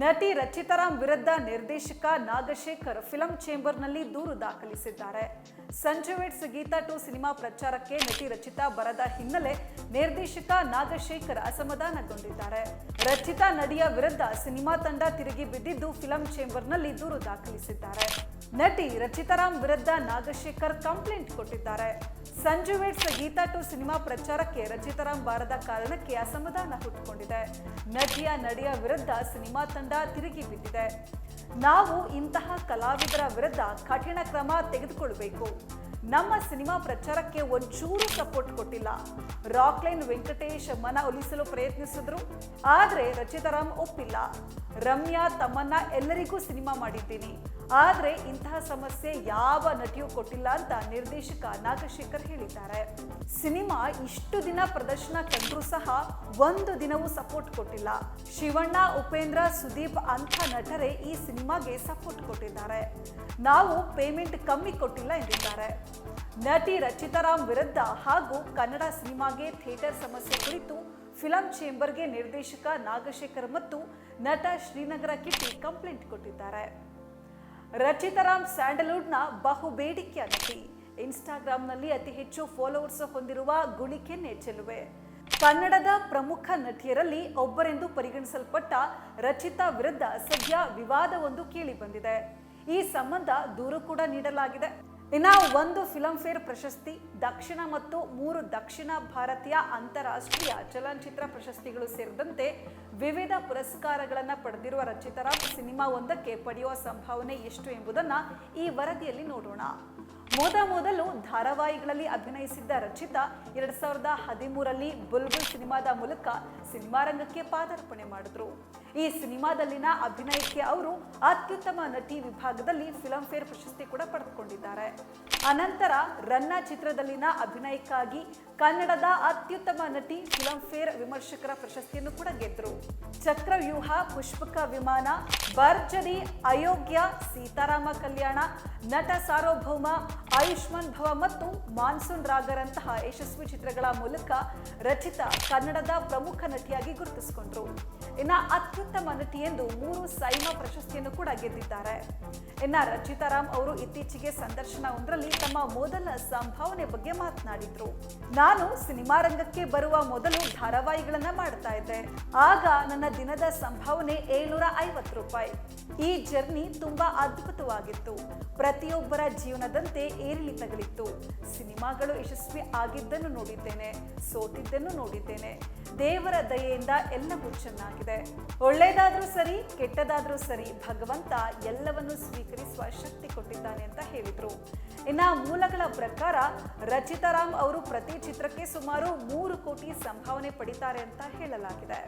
ನಟಿ ರಚಿತಾರಾಮ್ ವಿರುದ್ಧ ನಿರ್ದೇಶಕ ನಾಗಶೇಖರ್ ಫಿಲಂ ಚೇಂಬರ್ನಲ್ಲಿ ದೂರು ದಾಖಲಿಸಿದ್ದಾರೆ. ಸಂಜೆವೇಟ್ಸ್ ಗೀತಾ ಟು ಸಿನಿಮಾ ಪ್ರಚಾರಕ್ಕೆ ನಟಿ ರಚಿತಾ ಬರದ ಹಿನ್ನೆಲೆ ನಿರ್ದೇಶಕ ನಾಗಶೇಖರ್ ಅಸಮಾಧಾನಗೊಂಡಿದ್ದಾರೆ. ರಚಿತಾ ನಡಿಯ ವಿರುದ್ಧ ಸಿನಿಮಾ ತಂಡ ತಿರುಗಿ ಬಿದ್ದಿದ್ದು ಫಿಲಂ ಚೇಂಬರ್ನಲ್ಲಿ ದೂರು ದಾಖಲಿಸಿದ್ದಾರೆ. ನಟಿ ರಚಿತಾರಾಮ್ ವಿರುದ್ಧ ನಾಗಶೇಖರ್ ಕಂಪ್ಲೇಂಟ್ ಕೊಟ್ಟಿದ್ದಾರೆ. ಸಂಜುವೇಟ್ಸ್ ಗೀತಾ ಟು ಸಿನಿಮಾ ಪ್ರಚಾರಕ್ಕೆ ರಚಿತಾರಾಮ್ ಬಾರದ ಕಾರಣಕ್ಕೆ ಅಸಮಾಧಾನ ಹುಟ್ಟುಕೊಂಡಿದೆ. ನಟಿಯ ನಡಿಯ ವಿರುದ್ಧ ಸಿನಿಮಾ ತಂಡ ತಿರುಗಿ ಬಿದ್ದಿದೆ. ನಾವು ಇಂತಹ ಕಲಾವಿದರ ವಿರುದ್ಧ ಕಠಿಣ ಕ್ರಮ ತೆಗೆದುಕೊಳ್ಬೇಕು. ನಮ್ಮ ಸಿನಿಮಾ ಪ್ರಚಾರಕ್ಕೆ ಒಂಚೂರು ಸಪೋರ್ಟ್ ಕೊಟ್ಟಿಲ್ಲ. ರಾಕ್ಲೈನ್ ವೆಂಕಟೇಶ್ ಮನ ಒಲಿಸಲು ಪ್ರಯತ್ನಿಸಿದ್ರು, ಆದರೆ ರಚಿತಾರಾಮ್ ಒಪ್ಪಿಲ್ಲ. ರಮ್ಯಾ ತಮ್ಮನ್ನ ಎಲ್ಲರಿಗೂ ಸಿನಿಮಾ ಮಾಡಿದ್ದೀನಿ. ಆದ್ರೆ ಇಂತಹ ಸಮಸ್ಯೆ ಯಾವ ನಟಿಯೂ ಕೊಟ್ಟಿಲ್ಲ ಅಂತ ನಿರ್ದೇಶಕ ನಾಗಶೇಖರ್ ಹೇಳಿದ್ದಾರೆ. ಸಿನಿಮಾ ಇಷ್ಟು ದಿನ ಪ್ರದರ್ಶನ ಕಂಡರೂ ಸಹ ಒಂದು ದಿನವೂ ಸಪೋರ್ಟ್ ಕೊಟ್ಟಿಲ್ಲ. ಶಿವಣ್ಣ, ಉಪೇಂದ್ರ, ಸುದೀಪ್ ಅಂಥ ನಟರೇ ಈ ಸಿನಿಮಾಗೆ ಸಪೋರ್ಟ್ ಕೊಟ್ಟಿದ್ದಾರೆ. ನಾವು ಪೇಮೆಂಟ್ ಕಮ್ಮಿ ಕೊಟ್ಟಿಲ್ಲ ಎಂದಿದ್ದಾರೆ. ನಟಿ ರಚಿತಾರಾಮ್ ವಿರುದ್ಧ ಹಾಗೂ ಕನ್ನಡ ಸಿನಿಮಾಗೆ ಥಿಯೇಟರ್ ಸಮಸ್ಯೆ ಕುರಿತು ಫಿಲಂ ಚೇಂಬರ್ಗೆ ನಿರ್ದೇಶಕ ನಾಗಶೇಖರ್ ಮತ್ತು ನಟ ಶ್ರೀನಗರ ಕಿಟ್ಟಿ ಕಂಪ್ಲೇಂಟ್ ಕೊಟ್ಟಿದ್ದಾರೆ. ರಚಿತಾರಾಮ್ ಸ್ಯಾಂಡಲ್ವುಡ್ನ ಬಹು ಬೇಡಿಕೆಯ ನಟಿ ಇನ್ಸ್ಟಾಗ್ರಾಮ್ನಲ್ಲಿ ಅತಿ ಹೆಚ್ಚು ಫಾಲೋವರ್ಸ್ ಹೊಂದಿರುವ ಗುಣಿಕೆ ನೆಚ್ಚಲುವೆ ಕನ್ನಡದ ಪ್ರಮುಖ ನಟಿಯರಲ್ಲಿ ಒಬ್ಬರೆಂದು ಪರಿಗಣಿಸಲ್ಪಟ್ಟ ರಚಿತಾ ವಿರುದ್ಧ ಸದ್ಯ ವಿವಾದವೊಂದು ಕೇಳಿ ಬಂದಿದೆ ಈ ಸಂಬಂಧ ದೂರು ಕೂಡ ನೀಡಲಾಗಿದೆ. ಇನ್ನ ಒಂದು ಫಿಲಂ ಫೇರ್ ಪ್ರಶಸ್ತಿ, ದಕ್ಷಿಣ ಮತ್ತು ಮೂರು ದಕ್ಷಿಣ ಭಾರತೀಯ ಅಂತಾರಾಷ್ಟ್ರೀಯ ಚಲನಚಿತ್ರ ಪ್ರಶಸ್ತಿಗಳು ಸೇರಿದಂತೆ ವಿವಿಧ ಪುರಸ್ಕಾರಗಳನ್ನು ಪಡೆದಿರುವ ರಚಿತರಾಮ್ ಸಿನಿಮಾ ಒಂದಕ್ಕೆ ಪಡೆಯುವ ಸಂಭಾವನೆ ಎಷ್ಟು ಎಂಬುದನ್ನ ಈ ವರದಿಯಲ್ಲಿ ನೋಡೋಣ. ಮೊದ ಮೊದಲು ಧಾರಾವಾಹಿಗಳಲ್ಲಿ ಅಭಿನಯಿಸಿದ್ದ ರಚಿತಾ ಎರಡ್ ಸಾವಿರದ ಹದಿಮೂರಲ್ಲಿ ಬುಲ್ಬುಲ್ ಸಿನಿಮಾದ ಮೂಲಕ ಸಿನಿಮಾ ರಂಗಕ್ಕೆ ಪಾದಾರ್ಪಣೆ ಮಾಡಿದ್ರು. ಈ ಸಿನಿಮಾದಲ್ಲಿನ ಅಭಿನಯಕ್ಕೆ ಅವರು ಅತ್ಯುತ್ತಮ ನಟಿ ವಿಭಾಗದಲ್ಲಿ ಫಿಲಂ ಫೇರ್ ಪ್ರಶಸ್ತಿ ಕೂಡ ಪಡೆದುಕೊಂಡಿದ್ದಾರೆ. ಅನಂತರ ರನ್ನ ಚಿತ್ರದಲ್ಲಿನ ಅಭಿನಯಕ್ಕಾಗಿ ಕನ್ನಡದ ಅತ್ಯುತ್ತಮ ನಟಿ ಫಿಲಂ ಫೇರ್ ವಿಮರ್ಶಕರ ಪ್ರಶಸ್ತಿಯನ್ನು ಕೂಡ ಗೆದ್ದರು ಚಕ್ರವ್ಯೂಹ, ಪುಷ್ಪಕ ವಿಮಾನ ಭರ್ಜರಿ, ಅಯೋಗ್ಯ, ಸೀತಾರಾಮ ಕಲ್ಯಾಣ, ನಟ ಸಾರ್ವಭೌಮ ಆಯುಷ್ಮಾನ್ ಭವ ಮತ್ತು ಮಾನ್ಸೂನ್ ರಾಗರಂತಹ ಯಶಸ್ವಿ ಚಿತ್ರಗಳ ಮೂಲಕ ರಚಿತಾ ಕನ್ನಡದ ಪ್ರಮುಖ ನಟಿಯಾಗಿ ಗುರುತಿಸಿಕೊಂಡ್ರು. ಇನ್ನ ಅತ್ಯುತ್ತಮ ನಟಿ ಎಂದು ಮೂರು ಸೈಮಾ ಪ್ರಶಸ್ತಿಯನ್ನು ಕೂಡ ಗೆದ್ದಿದ್ದಾರೆ. ಇನ್ನ ರಚಿತಾರಾಮ್ ಅವರು ಇತ್ತೀಚೆಗೆ ಸಂದರ್ಶನ ಒಂದರಲ್ಲಿ ತಮ್ಮ ಮೊದಲ ಸಂಭಾವನೆ ಬಗ್ಗೆ ಮಾತನಾಡಿದ್ರು. ನಾನು ಸಿನಿಮಾ ರಂಗಕ್ಕೆ ಬರುವ ಮೊದಲು ಧಾರಾವಾಹಿಗಳನ್ನ ಮಾಡ್ತಾ ಇದ್ದೆ. ಆಗ ನನ್ನ ದಿನದ ಸಂಭಾವನೆ ಏಳ್ನೂರ ಐವತ್ತು ರೂಪಾಯಿ. ಈ ಜರ್ನಿ ತುಂಬಾ ಅದ್ಭುತವಾಗಿತ್ತು. ಪ್ರತಿಯೊಬ್ಬರ ಜೀವನದಂತೆ ಏರಿಳಿತಗಳಿತ್ತು. ಸಿನಿಮಾಗಳು ಯಶಸ್ವಿ ಆಗಿದ್ದನ್ನು ನೋಡಿದ್ದೇನೆ, ಸೋತಿದ್ದನ್ನು ನೋಡಿದ್ದೇನೆ. ದೇವರ ದಯೆಯಿಂದ ಎಲ್ಲವೂ ಚೆನ್ನಾಗಿದೆ. ಒಳ್ಳೇದಾದ್ರೂ ಸರಿ, ಕೆಟ್ಟದಾದ್ರೂ ಸರಿ, ಭಗವಂತ ಎಲ್ಲವನ್ನು ಸ್ವೀಕರಿಸುವ ಶಕ್ತಿ ಕೊಟ್ಟಿದ್ದಾನೆ ಅಂತ ಹೇಳಿದ್ರು. ಇನ್ನ ಮೂಲಗಳ ಪ್ರಕಾರ ರಚಿತಾರಾಮ್ ಅವರು ಪ್ರತಿ ಚಿತ್ರಕ್ಕೆ ಸುಮಾರು ಮೂರು ಕೋಟಿ ಸಂಭಾವನೆ ಪಡಿತಾರೆ ಅಂತ ಹೇಳಲಾಗಿದೆ.